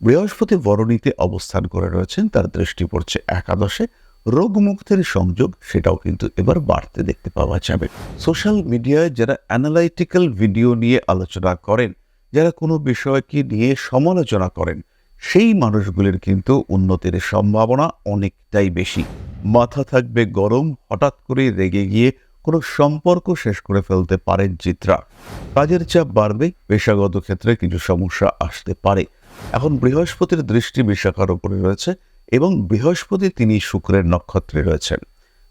বৃহস্পতি বরণীতে অবস্থান করে রয়েছেন, তার দৃষ্টি পড়ছে একাদশে। রোগ মুক্তির সংযোগ সেটাও কিন্তু এবার বাড়তে দেখতে পাওয়া যাবে। সোশ্যাল মিডিয়ায় যারা অ্যানালাইটিক্যাল ভিডিও নিয়ে আলোচনা করেন, যারা কোনো বিষয়কে নিয়ে সমালোচনা করেন, সেই মানুষগুলির কিন্তু উন্নতির সম্ভাবনা অনেকটাই বেশি। মাথা থাকবে গরম, হঠাৎ করে রেগে গিয়ে কোনো সম্পর্ক শেষ করে ফেলতে পারেন চিত্রা। কাজের চাপ বাড়বে, পেশাগত ক্ষেত্রে কিছু সমস্যা আসতে পারে। এখন বৃহস্পতির দৃষ্টি বিশাখার উপরে রয়েছে এবং বৃহস্পতি তিনি শুক্রের নক্ষত্রে রয়েছেন।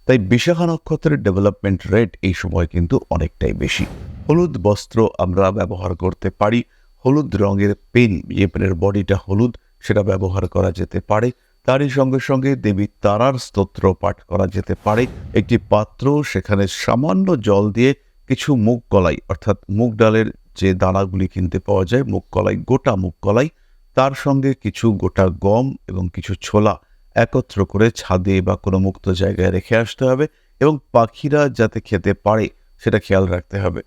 তাই বিশাখা নক্ষত্রের ডেভেলপমেন্ট রেট এই সময় কিন্তু অনেকটাই বেশি। হলুদ বস্ত্র আমরা ব্যবহার করতে পারি, হলুদ রঙের পেন, যে পেনের বডিটা হলুদ, সেটা ব্যবহার করা যেতে পারে। তারই সঙ্গে সঙ্গে দেবী তারার স্তোত্র পাঠ করা যেতে পারে। একটি পাত্র সেখানে সামান্য জল দিয়ে কিছু মুগ কলাই, অর্থাৎ মুগ ডালের যে দানাগুলি কিনতে পাওয়া যায়, মুগ কলাই, গোটা মুগ কলাই তার সঙ্গে কিছু গোটা গম এবং কিছু ছোলা একত্র করে ছাদে বা কোনো মুক্ত জায়গায় রেখে আসতে হবে এবং পাখিরা যাতে খেতে পারে, সেটা খেয়াল রাখতে হবে।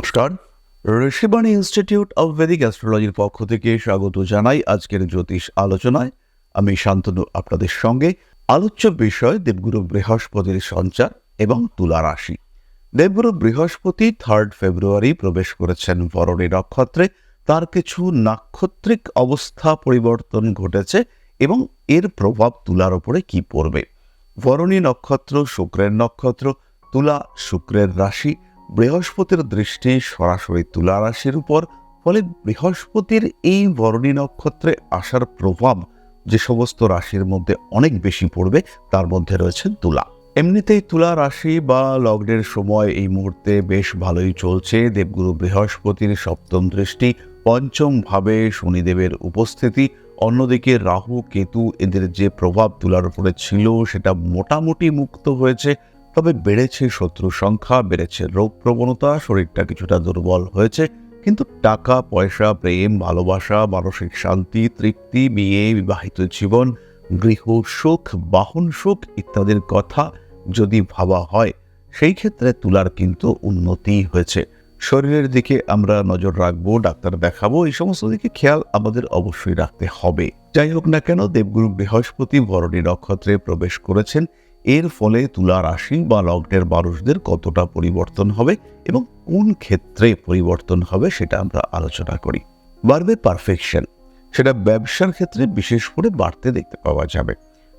নমস্কার। ঋষিবাণী ইনস্টিটিউট অব ভেদিক অ্যাস্ট্রোলজির পক্ষ থেকে স্বাগত জানাই আজকের জ্যোতিষ আলোচনায়। আমি শান্তনু আপনাদের সঙ্গে। আলোচ্য বিষয় দেবগুরু বৃহস্পতির সঞ্চার এবং তুলা রাশি। দেবগুরু বৃহস্পতি থার্ড ফেব্রুয়ারি প্রবেশ করেছেন বরণী নক্ষত্রে। তার কিছু নাক্ষত্রিক অবস্থা পরিবর্তন ঘটেছে এবং এর প্রভাব তুলার ওপরে কি পড়বে? বরণী নক্ষত্র, শুক্রের নক্ষত্র, তুলা, শুক্রের রাশি বৃহস্পতির দৃষ্টি সরাসরি তুলা রাশির উপর, ফলে বৃহস্পতির এই বরণী নক্ষত্রে আসার প্রভাব যে সমস্ত রাশির মধ্যে অনেক বেশি পড়বে, তার মধ্যে রয়েছে তুলা। এমনিতেই তুলা রাশি বা লগ্নের সময় এই মুহূর্তে বেশ ভালোই চলছে। দেবগুরু বৃহস্পতির সপ্তম দৃষ্টি পঞ্চম ভাবে শনিদেবের উপস্থিতি, অন্যদিকে রাহু, কেতু এদের যে প্রভাব তুলার উপরে ছিল, সেটা মোটামুটি মুক্ত হয়েছে। তবে বেড়েছে শত্রু সংখ্যা, বেড়েছে রোগ প্রবণতা, শরীরটা কিছুটা দুর্বল হয়েছে, কিন্তু টাকা, পয়সা, প্রেম, ভালোবাসা, মানসিক শান্তি, তৃপ্তি, বিয়ে, বিবাহিত জীবন, গৃহ সুখ, বাহন সুখ ইত্যাদির কথা যদি ভাবা হয়, সেই ক্ষেত্রে তুলার কিন্তু উন্নতি হয়েছে। শরীরের দিকে আমরা নজর রাখব, ডাক্তার দেখাবো, এই সমস্ত দিকে খেয়াল আমাদের অবশ্যই রাখতে হবে। যাই হোক না কেন, দেবগুরু বৃহস্পতি ভরণী নক্ষত্রে প্রবেশ করেছেন। এর ফলে তুলা রাশি বা লগ্নের মানুষদের কতটা পরিবর্তন হবে এবং কোন ক্ষেত্রে পরিবর্তন হবে সেটা আমরা আলোচনা করি। বাড়বে পারফেকশন সেটা ব্যবসার ক্ষেত্রে বিশেষ করে বাড়তে দেখতে পাওয়া যাবে।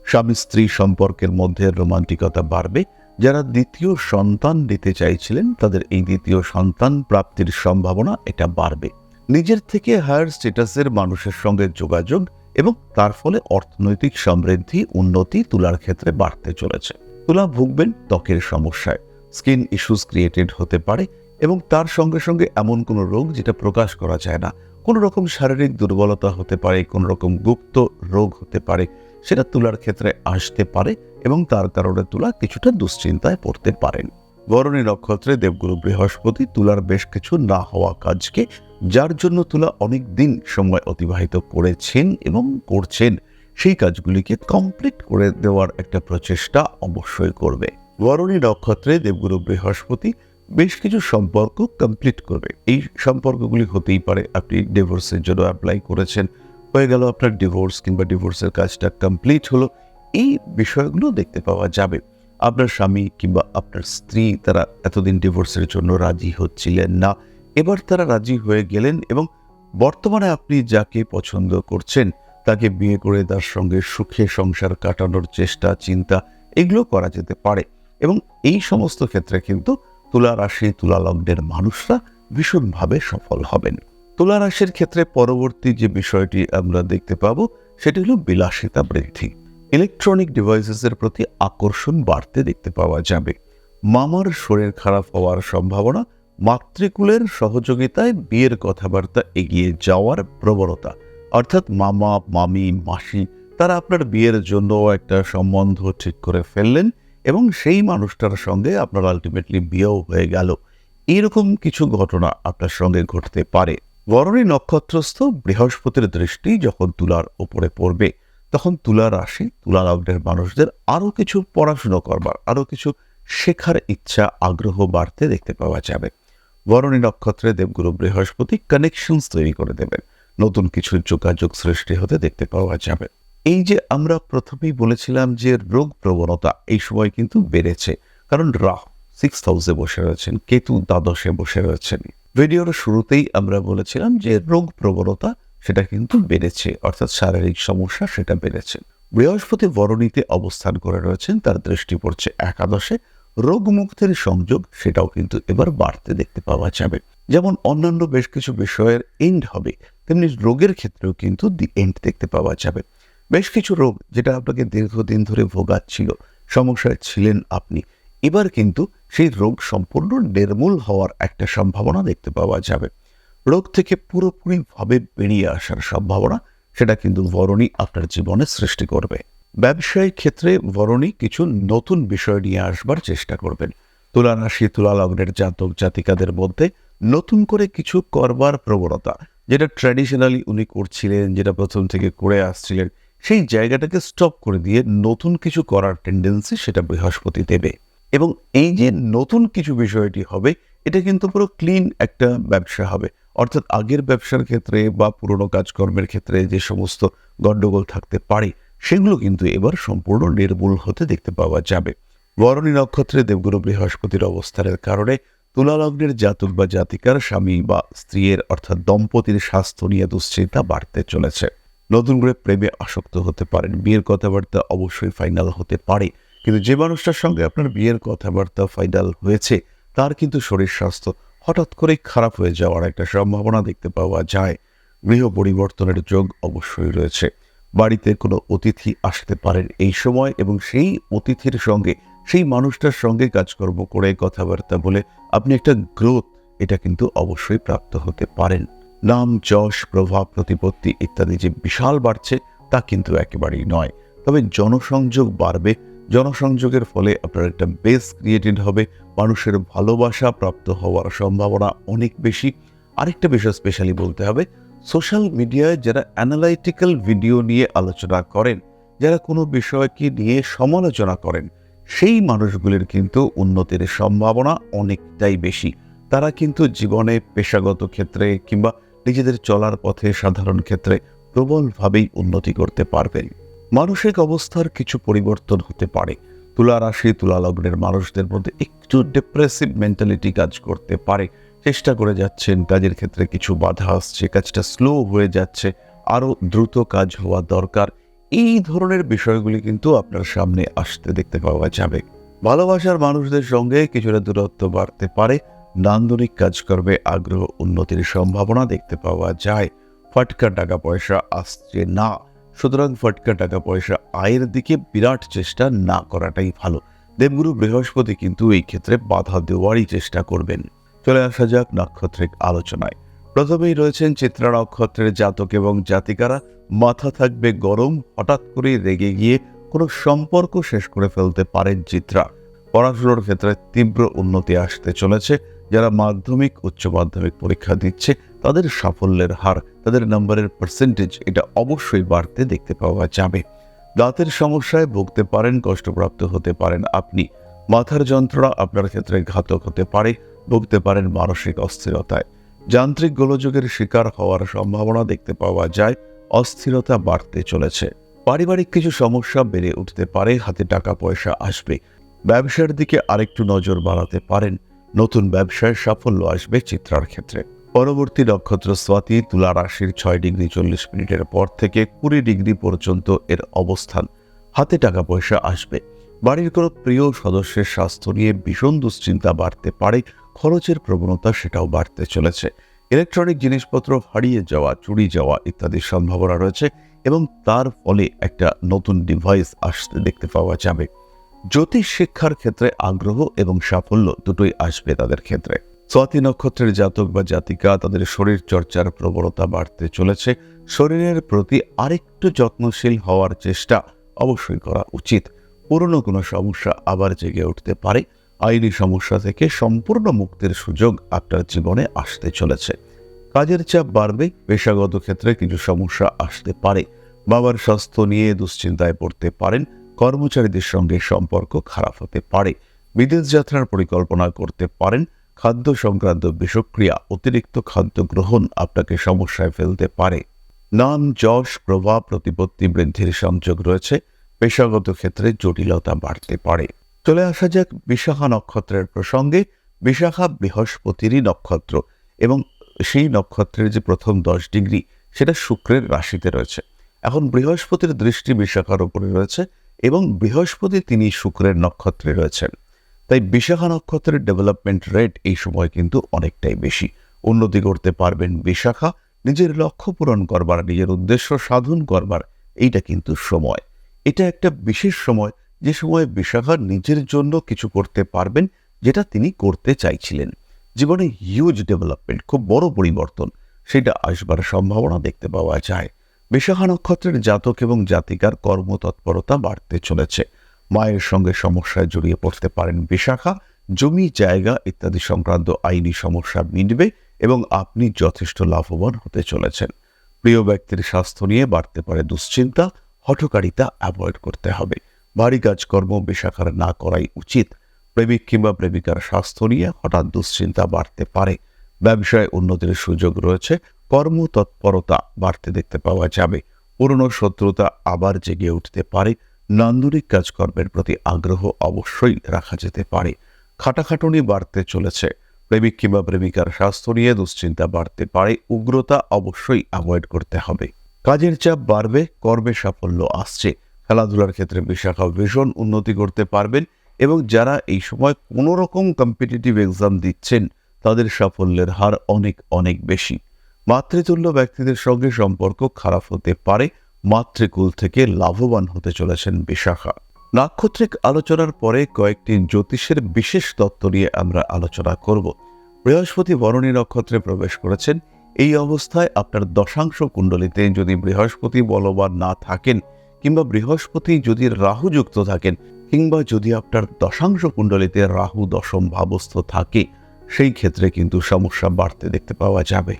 স্বামী স্ত্রী সম্পর্কের মধ্যে রোমান্টিকতা বাড়বে, যারা দ্বিতীয় সন্তান দিতে চাইছিলেন তাদের এই দ্বিতীয় সন্তান প্রাপ্তির সম্ভাবনা এটা বাড়বে। নিজের থেকে হায়ার স্ট্যাটাসের মানুষের সঙ্গে যোগাযোগ এবং তার ফলে অর্থনৈতিক সমৃদ্ধি, উন্নতি তুলার ক্ষেত্রে বাড়তে চলেছে। তুলা ভুগবেন ত্বকের সমস্যায়। স্কিন ইস্যুস ক্রিয়েটেড হতে পারে এবং তার সঙ্গে সঙ্গে এমন কোনো রোগ যেটা প্রকাশ করা যায় না। কোনো রকম শারীরিক দুর্বলতা হতে পারে, কোনো রকম গুপ্ত রোগ হতে পারে, সেটা তুলার ক্ষেত্রে আসতে পারে এবং তার কারণে তুলা কিছুটা দুশ্চিন্তায় পড়তে পারেন। বরণী নক্ষত্রে দেবগুরু বৃহস্পতি তুলার বেশ কিছু না হওয়া কাজকে যার জন্য তুলা অনেক দিন সময় অতিবাহিত করেছেন এবং করছেন, সেই কাজগুলিকে কমপ্লিট করে দেওয়ার একটা প্রচেষ্টা অবশ্যই করবে। বরণী নক্ষত্রে দেবগুরু বৃহস্পতি বেশ কিছু সম্পর্ক কমপ্লিট করবে। এই সম্পর্কগুলি হতেই পারে, আপনি ডিভোর্সের জন্য অ্যাপ্লাই করেছেন, হয়ে গেল আপনার ডিভোর্স কিংবা ডিভোর্সের কাজটা কমপ্লিট হলো, এই বিষয়গুলো দেখতে পাওয়া যাবে। আপনার স্বামী কিংবা আপনার স্ত্রী তারা এতদিন ডিভোর্সের জন্য রাজি হচ্ছিলেন না। এবার তারা রাজি হয়ে গেলেন এবং বর্তমানে আপনি যাকে পছন্দ করছেন, তাকে বিয়ে করে তার সঙ্গে সুখে সংসার কাটানোর চেষ্টা, চিন্তা এগুলো করা যেতে পারে এবং এই সমস্ত ক্ষেত্রে কিন্তু তুলা রাশি, তুলা লগ্নের মানুষরা ভীষণভাবে সফল হবেন। তুলা রাশির ক্ষেত্রে পরবর্তী যে বিষয়টি আমরা দেখতে পাব, সেটি হলো বিলাসিতা বৃদ্ধি। ইলেকট্রনিক ডিভাইসেসের প্রতি আকর্ষণ বাড়তে দেখতে পাওয়া যাবে। মামার শরীর খারাপ হওয়ার সম্ভাবনা মাতৃকুলের সহযোগিতায় বিয়ের কথাবার্তা এগিয়ে যাওয়ার প্রবণতা। অর্থাৎ মামা, মামি, মাসি, তারা আপনার বিয়ের জন্য একটা সম্বন্ধ ঠিক করে ফেললেন এবং সেই মানুষটার সঙ্গে আপনার আলটিমেটলি বিয়েও হয়ে গেল। এরকম কিছু ঘটনা আপনার সঙ্গে ঘটতে পারে। বরণী নক্ষত্রস্থ বৃহস্পতির দৃষ্টি যখন তুলার ওপরে পড়বে, তখন তুলা রাশি, তুলা লগ্নের মানুষদের আরও কিছু পড়াশুনো করবার, আরও কিছু শেখার ইচ্ছা, আগ্রহ বাড়তে দেখতে পাওয়া যাবে। বরণী নক্ষত্রে দেবগুরু বৃহস্পতি কানেকশনস তৈরি করে দেবেন। নতুন কিছু যোগাযোগ সৃষ্টি হতে দেখতে পাওয়া যাবে। এই যে আমরা প্রথমেই বলেছিলাম যে রোগ প্রবণতা এই সময় কিন্তু বেড়েছে, কারণ রাহু সিক্স হাউসে বসে রয়েছেন, কেতু দ্বাদশে বসে রয়েছেন। ভিডিওর শুরুতেই আমরা বলেছিলাম যে রোগ প্রবণতা সেটা কিন্তু বেড়েছে, অর্থাৎ শারীরিক সমস্যা সেটা বেড়েছে। বৃহস্পতি বরণীতে অবস্থান করে রয়েছেন, তার দৃষ্টি পড়ছে একাদশে রোগ মুক্তির সংযোগ সেটাও কিন্তু এবার বাড়তে দেখতে পাওয়া যাবে। যেমন অন্যান্য বেশ কিছু বিষয়ের এন্ড হবে, তেমনি রোগের ক্ষেত্রেও কিন্তু দি এন্ড দেখতে পাওয়া যাবে। বেশ কিছু রোগ যেটা আপনাকে দীর্ঘদিন ধরে ভোগাচ্ছিল, সমস্যায় ছিলেন আপনি, এবার কিন্তু সেই রোগ সম্পূর্ণ নির্মূল হওয়ার একটা সম্ভাবনা দেখতে পাওয়া যাবে। রোগ থেকে পুরোপুরিভাবে বেরিয়ে আসার সম্ভাবনা, সেটা কিন্তু বরণী আপনার জীবনে সৃষ্টি করবে। ব্যবসায়িক ক্ষেত্রে বরণী কিছু নতুন বিষয় নিয়ে আসবার চেষ্টা করবেন। তুলা রাশি তুলা লগ্নের জাতক জাতিকাদের মধ্যে নতুন করে কিছু করবার প্রবণতা, যেটা ট্র্যাডিশনালি উনি করছিলেন, যেটা প্রথম থেকে করে আসছিলেন, সেই জায়গাটাকে স্টপ করে দিয়ে নতুন কিছু করার টেন্ডেন্সি সেটা বৃহস্পতি দেবে। এবং এই যে নতুন কিছু বিষয়টি হবে, এটা কিন্তু পুরো ক্লিন একটা ব্যবসা হবে। অর্থাৎ আগের ব্যবসার ক্ষেত্রে বা পুরনো কাজকর্মের ক্ষেত্রে যে সমস্ত গণ্ডগোল থাকতে পারে সেগুলো কিন্তু এবার সম্পূর্ণ নির্মূল হতে দেখতে পাওয়া যাবে। বরণী নক্ষত্রে দেবগুরু বৃহস্পতির অবস্থানের কারণে তুলালগ্নের জাতক বা জাতিকার স্বামী বা স্ত্রীর অর্থাৎ দম্পতির স্বাস্থ্য নিয়ে দুশ্চিন্তা বাড়তে চলেছে। নতুন করে প্রেমে আসক্ত হতে পারেন। বিয়ের কথাবার্তা অবশ্যই ফাইনাল হতে পারে। কিন্তু যে মানুষটার সঙ্গে আপনার বিয়ের কথাবার্তা ফাইনাল হয়েছে, তার কিন্তু শরীর স্বাস্থ্য হঠাৎ করেই খারাপ হয়ে যাওয়ার একটা সম্ভাবনা দেখতে পাওয়া যায়। গৃহ পরিবর্তনের যোগ অবশ্যই রয়েছে। বাড়িতে কোনো অতিথি আসতে পারেন এই সময় এবং সেই অতিথির সঙ্গে, সেই মানুষটার সঙ্গে কাজকর্ম করে কথাবার্তা বলে আপনি একটা গ্রোথ, এটা কিন্তু অবশ্যই প্রাপ্ত হতে পারেন। নাম, যশ, প্রভাব, প্রতিপত্তি ইত্যাদি যে বিশাল বাড়ছে, তা কিন্তু একেবারেই নয়। তবে জনসংযোগ বাড়বে। জনসংযোগের ফলে আপনার একটা বেস ক্রিয়েটেড হবে, মানুষের ভালোবাসা প্রাপ্ত হওয়ার সম্ভাবনা অনেক বেশি। আরেকটা বিষয় স্পেশালি বলতে হবে সোশ্যাল মিডিয়ায় যারা অ্যানালাইটিক্যাল ভিডিও নিয়ে আলোচনা করেন, যারা কোনো বিষয়কে নিয়ে সমালোচনা করেন, সেই মানুষগুলির কিন্তু উন্নতির সম্ভাবনা অনেকটাই বেশি। তারা কিন্তু জীবনে পেশাগত ক্ষেত্রে কিংবা নিজেদের চলার পথে সাধারণ ক্ষেত্রে প্রবলভাবেই উন্নতি করতে পারবেন। মানসিক অবস্থার কিছু পরিবর্তন হতে পারে। তুলা রাশি, তুলা লগ্নের মানুষদের মধ্যে একটু ডিপ্রেসিভ মেন্টালিটি কাজ করতে পারে। চেষ্টা করে যাচ্ছেন, কাজের ক্ষেত্রে কিছু বাধা আসছে, কাজটা স্লো হয়ে যাচ্ছে আরও দ্রুত কাজ হওয়া দরকার। এই ধরনের বিষয়গুলি কিন্তু আপনার সামনে আসতে দেখতে পাওয়া যাবে। ভালোবাসার মানুষদের সঙ্গে কিছুটা দূরত্ব বাড়তে পারে, নান্দনিক কাজকর্মে আগ্রহ উন্নতির সম্ভাবনা দেখতে পাওয়া যায়। ফাটকা টাকা পয়সা আসছে না, সুতরাং ফটকা টাকা পয়সা আয়ের দিকে বিরাট চেষ্টা না করাটাই ভালো। দেবগুরু বৃহস্পতি কিন্তু এই ক্ষেত্রে বাধা দেওয়ারই চেষ্টা করবেন। চলে আসা যাক নাক্ষত্রিক আলোচনায়। প্রথমেই রয়েছেন চিত্রা নক্ষত্রের জাতক এবং জাতিকারা। মাথা থাকবে গরম, হঠাৎ করে রেগে গিয়ে কোনো সম্পর্ক শেষ করে ফেলতে পারেন চিত্রা। পড়াশোনার ক্ষেত্রে তীব্র উন্নতি আসতে চলেছে। যারা মাধ্যমিক, উচ্চ মাধ্যমিক পরীক্ষা দিচ্ছে, তাদের সাফল্যের হার, তাদের নাম্বারের পার্সেন্টেজ এটা অবশ্যই বাড়তে দেখতে পাওয়া যাবে। দাঁতের সমস্যায় ভুগতে পারেন, কষ্টপ্রাপ্ত হতে পারেন আপনি। মাথার যন্ত্রণা আপনার ক্ষেত্রে ঘাতক হতে পারে। ভুগতে পারেন মানসিক অস্থিরতায়। যান্ত্রিক গোলযোগের শিকার হওয়ার সম্ভাবনা দেখতে পাওয়া যায়, অস্থিরতা বাড়তে চলেছে। পারিবারিক কিছু সমস্যা বেড়ে উঠতে পারে, হাতে টাকা পয়সা আসবে। ব্যবসার দিকে আরেকটু নজর বাড়াতে পারেন, নতুন ব্যবসায় সাফল্য আসবে চিত্রার ক্ষেত্রে। পরবর্তী নক্ষত্র স্বাতি, তুলা রাশির ছয় ডিগ্রি চল্লিশ মিনিটের পর থেকে কুড়ি ডিগ্রি পর্যন্ত এর অবস্থান। হাতে টাকা পয়সা আসবে। বাড়ির কোনো প্রিয় সদস্যের স্বাস্থ্য নিয়ে ভীষণ দুশ্চিন্তা বাড়তে পারে খরচের প্রবণতা সেটাও বাড়তে চলেছে। ইলেকট্রনিক জিনিসপত্র হারিয়ে যাওয়া, চুরি যাওয়া ইত্যাদির সম্ভাবনা রয়েছে এবং তার ফলে একটা নতুন ডিভাইস আসতে দেখতে পাওয়া যাবে। জ্যোতিষ শিক্ষার ক্ষেত্রে আগ্রহ এবং সাফল্য দুটোই আসবে তাদের ক্ষেত্রে। স্বাতি নক্ষত্রের জাতক বা জাতিকা তাদের শরীর চর্চার প্রবণতা বাড়তে চলেছে। শরীরের প্রতি আরেকটু যত্নশীল হওয়ার চেষ্টা অবশ্যই করা উচিত। পুরনো কোনো সমস্যা আবার জেগে উঠতে পারে। আইনি সমস্যা থেকে সম্পূর্ণ মুক্তির সুযোগ আপনার জীবনে আসতে চলেছে। কাজের চাপ বাড়বে, পেশাগত ক্ষেত্রে কিছু সমস্যা আসতে পারে। বাবার স্বাস্থ্য নিয়ে দুশ্চিন্তায় পড়তে পারেন, কর্মচারীদের সঙ্গে সম্পর্ক খারাপ হতে পারে। বিদেশ যাত্রার পরিকল্পনা করতে পারেন, খাদ্য সংক্রান্ত বিষক্রিয়া, অতিরিক্ত খাদ্য গ্রহণ আপনাকে সমস্যায় ফেলতে পারে। নাম, যশ, প্রভাব, প্রতিপত্তি বৃদ্ধির সংযোগ রয়েছে, পেশাগত ক্ষেত্রে জটিলতা বাড়তে পারে। চলে আসা যাক বিশাখা নক্ষত্রের প্রসঙ্গে। বিশাখা বৃহস্পতিরই নক্ষত্র এবং সেই নক্ষত্রের যে প্রথম দশ ডিগ্রি, সেটা শুক্রের রাশিতে রয়েছে। এখন বৃহস্পতির দৃষ্টি বিশাখার উপরে রয়েছে এবং বৃহস্পতি তিনি শুক্রের নক্ষত্রে রয়েছেন। তাই বিশাখা নক্ষত্রের ডেভেলপমেন্ট রেট এই সময় কিন্তু অনেকটাই বেশি। উন্নতি করতে পারবেন বিশাখা, নিজের লক্ষ্য পূরণ করবার, নিজের উদ্দেশ্য সাধন করবার, এইটা কিন্তু সময়। এটা একটা বিশেষ সময় যে সময় বিশাখা নিজের জন্য কিছু করতে পারবেন, যেটা তিনি করতে চাইছিলেন। জীবনে হিউজ ডেভেলপমেন্ট খুব বড় পরিবর্তন, সেটা আসবার সম্ভাবনা দেখতে পাওয়া যায়। বিশাখা নক্ষত্রের জাতক এবং জাতিকার কর্মতৎপরতা বাড়তে চলেছে। মায়ের সঙ্গে সমস্যায় জড়িয়ে পড়তে পারেন বিশাখা, জমি, জায়গা ইত্যাদি সংক্রান্ত আইনি সমস্যা মিটবে এবং আপনি যথেষ্ট লাভবান হতে চলেছেন। প্রিয় ব্যক্তির স্বাস্থ্য নিয়ে বাড়তে পারে দুশ্চিন্তা, হঠকারিতা অ্যাভয়েড করতে হবে। ভারী কাজকর্ম বিশাখার না করাই উচিত। প্রেমিক কিংবা প্রেমিকার স্বাস্থ্য নিয়ে হঠাৎ দুশ্চিন্তা বাড়তে পারে। ব্যবসায় উন্নতির সুযোগ রয়েছে কর্মতৎপরতা বাড়তে দেখতে পাওয়া যাবে। পুরনো শত্রুতা আবার জেগে উঠতে পারে, নান্দনিক কাজকর্মের প্রতি আগ্রহ অবশ্যই রাখা যেতে পারে। খাটাখাটুনি বাড়তে চলেছে, প্রেমিক কিংবা প্রেমিকার স্বাস্থ্য নিয়ে দুশ্চিন্তা বাড়তে পারে, উগ্রতা অবশ্যই অ্যাভয়েড করতে হবে। কাজের চাপ বাড়বে, কর্মে সাফল্য আসছে। খেলাধুলার ক্ষেত্রে বিশাখা ভীষণ উন্নতি করতে পারবেন এবং যারা এই সময় কোনো রকম কম্পিটিটিভ এক্সাম দিচ্ছেন, তাদের সাফল্যের হার অনেক অনেক বেশি। মাতৃতুল্য ব্যক্তিদের সঙ্গে সম্পর্ক খারাপ হতে পারে, মাতৃকুল থেকে লাভবান হতে চলেছেন বিশাখা। নাক্ষত্রিক আলোচনার পরে কয়েকটি জ্যোতিষের বিশেষ তত্ত্ব নিয়ে আমরা আলোচনা করব। বৃহস্পতি বরণী নক্ষত্রে প্রবেশ করেছেন। এই অবস্থায় আপনার দশাংশ কুণ্ডলিতে যদি বৃহস্পতি বলবান না থাকেন কিংবা বৃহস্পতি যদি রাহু যুক্ত থাকেন, কিংবা যদি আপনার দশাংশ কুণ্ডলিতে রাহু দশম ভাবস্থ থাকে, সেই ক্ষেত্রে কিন্তু সমস্যা বাড়তে দেখতে পাওয়া যাবে।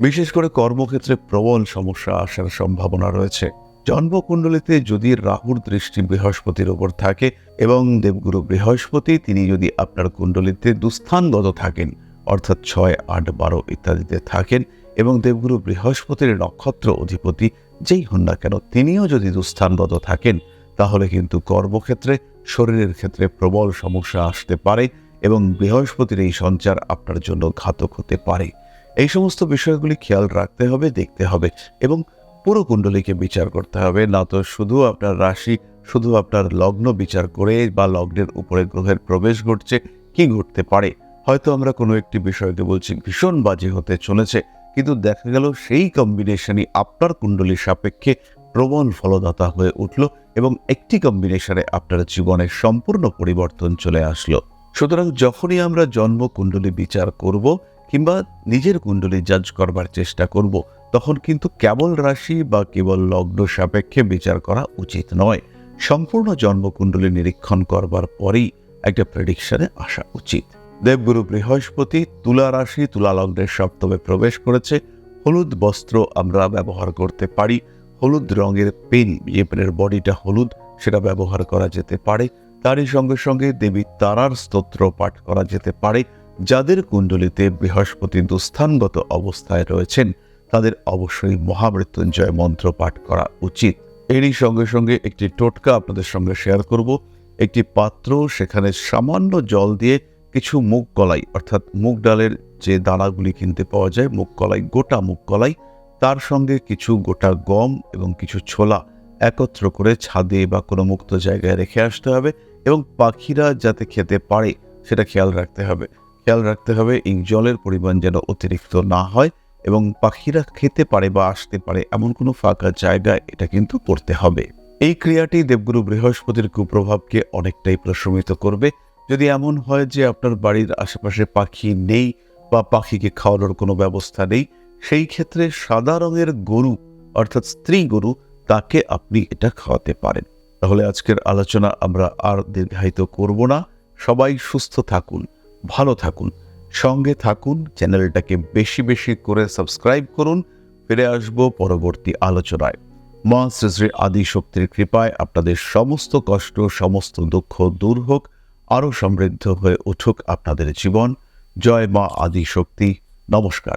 বিশেষ করে কর্মক্ষেত্রে প্রবল সমস্যা আসার সম্ভাবনা রয়েছে। জন্মকুণ্ডলিতে যদি রাহুর দৃষ্টি বৃহস্পতির ওপর থাকে এবং দেবগুরু বৃহস্পতি, তিনি যদি আপনার কুণ্ডলিতে দুস্থানগত থাকেন, অর্থাৎ ছয়, আট, বারো ইত্যাদিতে থাকেন এবং দেবগুরু বৃহস্পতির নক্ষত্র অধিপতি যেই হন না কেন, তিনিও যদি দুস্থানগত থাকেন, তাহলে কিন্তু কর্মক্ষেত্রে, শরীরের ক্ষেত্রে প্রবল সমস্যা আসতে পারে এবং বৃহস্পতির এই সঞ্চার আপনার জন্য ঘাতক হতে পারে। এই সমস্ত বিষয়গুলি খেয়াল রাখতে হবে, দেখতে হবে এবং পুরো কুণ্ডলীকে বিচার করতে হবে। না তো শুধু আপনার রাশি, শুধু আপনার লগ্ন বিচার করে বা লগ্নের উপরে গ্রহের প্রবেশ ঘটছে, কি ঘটতে পারে? হয়তো আমরা কোনো একটি বিষয়কে বলছি, ভীষণ বাজে হতে চলেছে। কিন্তু দেখা গেল সেই কম্বিনেশনই আপনার কুণ্ডলীর সাপেক্ষে প্রবল ফলদাতা হয়ে উঠল এবং একটি কম্বিনেশনে আপনার জীবনের সম্পূর্ণ পরিবর্তন চলে আসলো। সুতরাং যখনই আমরা জন্ম কুণ্ডলী বিচার করব কিংবা নিজের কুণ্ডলী জাজ করবার চেষ্টা করব, তখন কিন্তু কেবল রাশি বা কেবল লগ্ন সাপেক্ষে বিচার করা উচিত নয়। সম্পূর্ণ জন্মকুণ্ডলী নিরীক্ষণ করবার পরেই একটা প্রেডিকশনে আসা উচিত। দেবগুরু বৃহস্পতি তুলা রাশি তুলা লগ্নের সপ্তমে প্রবেশ করেছে। হলুদ বস্ত্র আমরা ব্যবহার করতে পারি। হলুদ রঙের পেন যে পেনের বডিটা হলুদ, সেটা ব্যবহার করা যেতে পারে। তারই সঙ্গে সঙ্গে দেবী তারার স্তোত্র পাঠ করা যেতে পারে। যাদের কুণ্ডলিতে বৃহস্পতি দুস্থানগত অবস্থায় রয়েছেন, তাদের অবশ্যই মহামৃত্যুঞ্জয় মন্ত্র পাঠ করা উচিত। এরই সঙ্গে সঙ্গে একটি টোটকা আপনাদের সঙ্গে শেয়ার করব। একটি পাত্র সেখানে সামান্য জল দিয়ে কিছু মুগ কলাই, অর্থাৎ মুগ ডালের যে দানাগুলি কিনতে পাওয়া যায়, মুগ কলাই, গোটা মুগ কলাই, তার সঙ্গে কিছু গোটা গম এবং কিছু ছোলা একত্র করে ছাদে বা কোনো মুক্ত জায়গায় রেখে আসতে হবে এবং পাখিরা যাতে খেতে পারে, সেটা খেয়াল রাখতে হবে। খেয়াল রাখতে হবে এই জলের পরিমাণ যেন অতিরিক্ত না হয় এবং পাখিরা খেতে পারে বা আসতে পারে এমন কোনো ফাঁকা জায়গায় এটা কিন্তু করতে হবে। এই ক্রিয়াটি দেবগুরু বৃহস্পতির কুপ্রভাবকে অনেকটাই প্রশমিত করবে। যদি এমন হয় যে আপনার বাড়ির আশেপাশে পাখি নেই বা পাখিকে খাওয়ানোর কোনো ব্যবস্থা নেই, সেই ক্ষেত্রে সাদা রঙের গরু, অর্থাৎ স্ত্রী গরু, তাকে আপনি এটা খাওয়াতে পারেন। তাহলে আজকের আলোচনা আমরা আর দীর্ঘায়িত করব না। সবাই সুস্থ থাকুন, ভালো থাকুন, সঙ্গে থাকুন, চ্যানেলটাকে বেশি বেশি করে সাবস্ক্রাইব করুন। ফিরে আসব পরবর্তী আলোচনায়। মা শ্রী শ্রী আদি শক্তির কৃপায় আপনাদের সমস্ত কষ্ট, সমস্ত দুঃখ দূর হোক। আরও সমৃদ্ধ হয়ে উঠুক আপনাদের জীবন। জয় মা আদি শক্তি নমস্কার।